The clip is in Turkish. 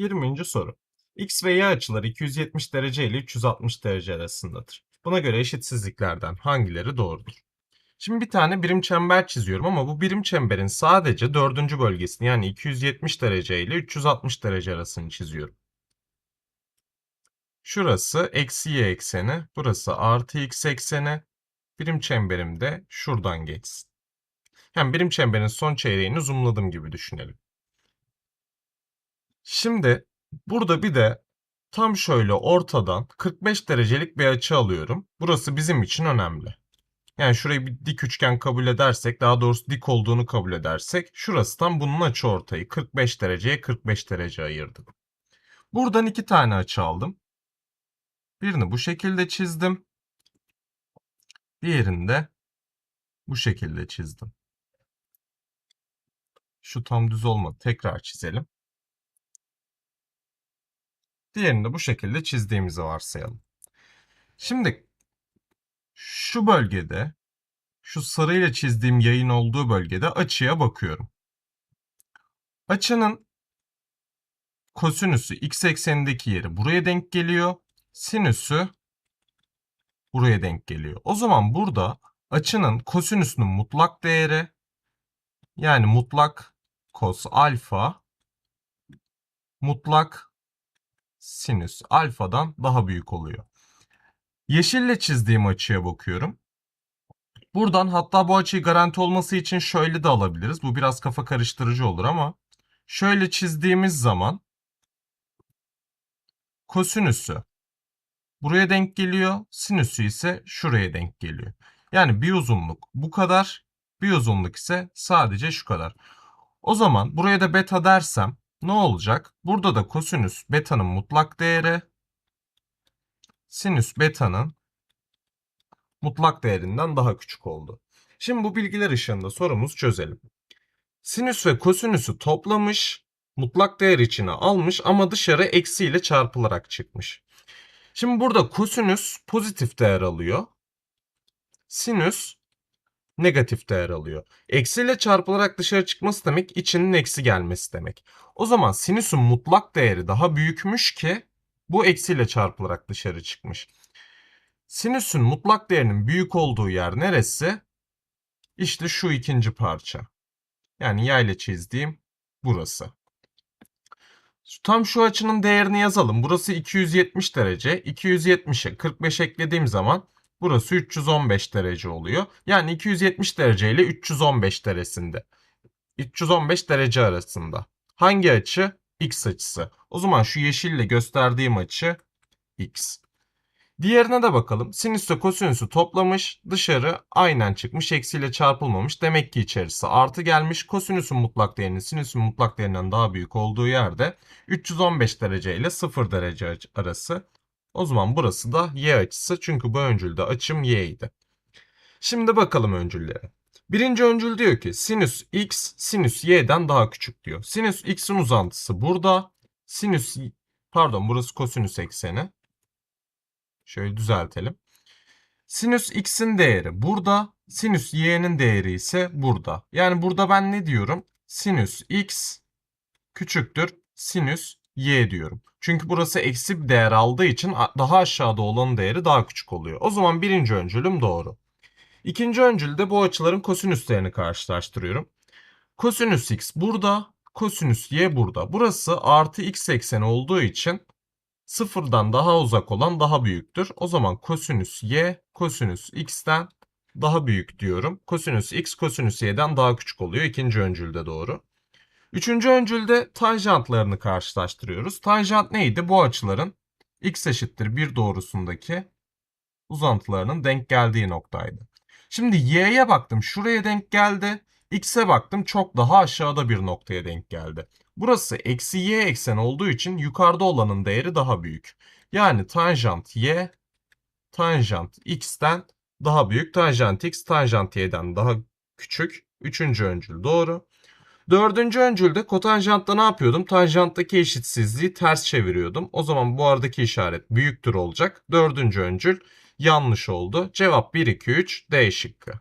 20. soru. X ve Y açıları 270 derece ile 360 derece arasındadır. Buna göre eşitsizliklerden hangileri doğrudur? Şimdi bir tane birim çember çiziyorum ama bu birim çemberin sadece dördüncü bölgesini yani 270 derece ile 360 derece arasını çiziyorum. Şurası eksi y ekseni, burası artı x ekseni. Birim çemberim de şuradan geçsin. Yani birim çemberin son çeyreğini zoomladığım gibi düşünelim. Şimdi burada bir de tam şöyle ortadan 45 derecelik bir açı alıyorum. Burası bizim için önemli. Yani şurayı bir dik üçgen kabul edersek, daha doğrusu dik olduğunu kabul edersek, şurası tam bunun açı ortayı. 45 dereceye 45 derece ayırdım. Buradan iki tane açı aldım. Birini bu şekilde çizdim. Diğerini de bu şekilde çizdim. Şu tam düz olmadı. Tekrar çizelim. Diğerini de bu şekilde çizdiğimizi varsayalım. Şimdi şu bölgede, şu sarıyla çizdiğim yayın olduğu bölgede açıya bakıyorum. Açının kosinüsü x eksenindeki yeri buraya denk geliyor. Sinüsü buraya denk geliyor. O zaman burada açının kosinüsünün mutlak değeri yani mutlak kos alfa mutlak sinüs alfadan daha büyük oluyor. Yeşille çizdiğim açıya bakıyorum. Buradan hatta bu açıyı garanti olması için şöyle de alabiliriz. Bu biraz kafa karıştırıcı olur ama şöyle çizdiğimiz zaman kosinüsü buraya denk geliyor. Sinüsü ise şuraya denk geliyor. Yani bir uzunluk bu kadar. Bir uzunluk ise sadece şu kadar. O zaman buraya da beta dersem ne olacak? Burada da kosinüs beta'nın mutlak değeri sinüs beta'nın mutlak değerinden daha küçük oldu. Şimdi bu bilgiler ışığında sorumuzu çözelim. Sinüs ve kosinüsü toplamış, mutlak değer içine almış ama dışarı eksiyle çarpılarak çıkmış. Şimdi burada kosinüs pozitif değer alıyor. Sinüs negatif değer alıyor. Eksiyle çarpılarak dışarı çıkması demek içinin eksi gelmesi demek. O zaman sinüsün mutlak değeri daha büyükmüş ki bu eksiyle çarpılarak dışarı çıkmış. Sinüsün mutlak değerinin büyük olduğu yer neresi? İşte şu ikinci parça. Yani yayla çizdiğim burası. Tam şu açının değerini yazalım. Burası 270 derece. 270'e 45 eklediğim zaman burası 315 derece oluyor. Yani 270 derece ile 315 derecesinde. 315 derece arasında. Hangi açı? X açısı. O zaman şu yeşille gösterdiğim açı X. Diğerine de bakalım. Sinüsle kosinüsü toplamış. Dışarı aynen çıkmış. Eksiyle çarpılmamış. Demek ki içerisi artı gelmiş. Kosinüsün mutlak değerinin sinüsün mutlak değerinden daha büyük olduğu yerde 315 derece ile 0 derece arası. O zaman burası da y açısı. Çünkü bu öncülde açım y idi. Şimdi bakalım öncüllere. Birinci öncül diyor ki sinüs x sinüs y'den daha küçük diyor. Sinüs x'in uzantısı burada. Sinüs pardon burası kosinüs ekseni. Şöyle düzeltelim. Sinüs x'in değeri burada. Sinüs y'nin değeri ise burada. Yani burada ben ne diyorum? Sinüs x küçüktür sinüs y diyorum. Çünkü burası eksi bir değer aldığı için daha aşağıda olanın değeri daha küçük oluyor. O zaman birinci öncülüm doğru. İkinci öncülde bu açıların kosinüslerini karşılaştırıyorum. Kosinüs x burada, kosinüs y burada. Burası artı x ekseni olduğu için sıfırdan daha uzak olan daha büyüktür. O zaman kosinüs y kosinüs x'ten daha büyük diyorum. Kosinüs x kosinüs y'den daha küçük oluyor. İkinci öncülde doğru. Üçüncü öncülde tanjantlarını karşılaştırıyoruz. Tanjant neydi? Bu açıların x eşittir 1 doğrusundaki uzantılarının denk geldiği noktaydı. Şimdi y'ye baktım şuraya denk geldi. X'e baktım çok daha aşağıda bir noktaya denk geldi. Burası eksi y eksen olduğu için yukarıda olanın değeri daha büyük. Yani tanjant y tanjant x'ten daha büyük. Tanjant x tanjant y'den daha küçük. Üçüncü öncül doğru. Dördüncü öncülde kotanjantta ne yapıyordum? Tanjanttaki eşitsizliği ters çeviriyordum. O zaman bu aradaki işaret büyüktür olacak. Dördüncü öncül yanlış oldu. Cevap 1, 2, 3 D şıkkı.